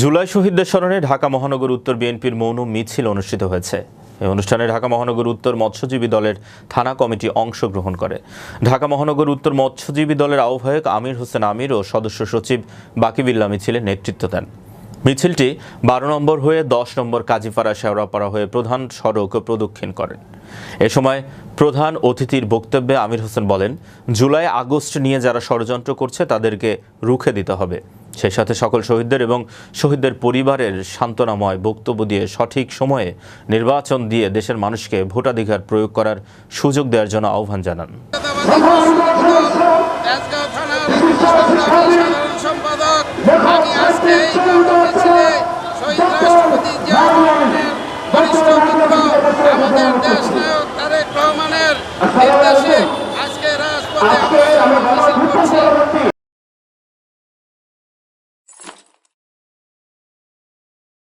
জুলাই শহীদদের স্মরণে ঢাকা মহানগর উত্তর বিএনপির মৌন মিছিল অনুষ্ঠিত হয়েছে। এই অনুষ্ঠানে ঢাকা মহানগর উত্তর মৎস্যজীবী দলের থানা কমিটি অংশগ্রহণ করে। ঢাকা মহানগর উত্তর মৎস্যজীবী দলের আহ্বায়ক আমির হোসেন আমির ও সদস্য সচিব বাকিবিল্লা মিছিলের নেতৃত্ব দেন। মিছিলটি বারো নম্বর হয়ে দশ নম্বর কাজীপাড়া শেওড়াপাড়া হয়ে প্রধান সড়ক প্রদক্ষিণ করেন এ সময় প্রধান অতিথির বক্তব্যে আমির হোসেন বলেন জুলাই আগস্ট নিয়ে যারা ষড়যন্ত্র করছে তাদেরকে রুখে দিতে হবে সেই সাথে সকল শহীদদের এবং শহীদদের পরিবারের সান্ত্বনাময় বক্তব্য দিয়ে সঠিক সময়ে নির্বাচন দিয়ে দেশের মানুষকে ভোটাধিকার প্রয়োগ করার সুযোগ দেওয়ার জন্য আহ্বান জানান আমাদের দেশ নায়ক তারেক রহমানের নির্দেশে আজকে রাজপথে আমরা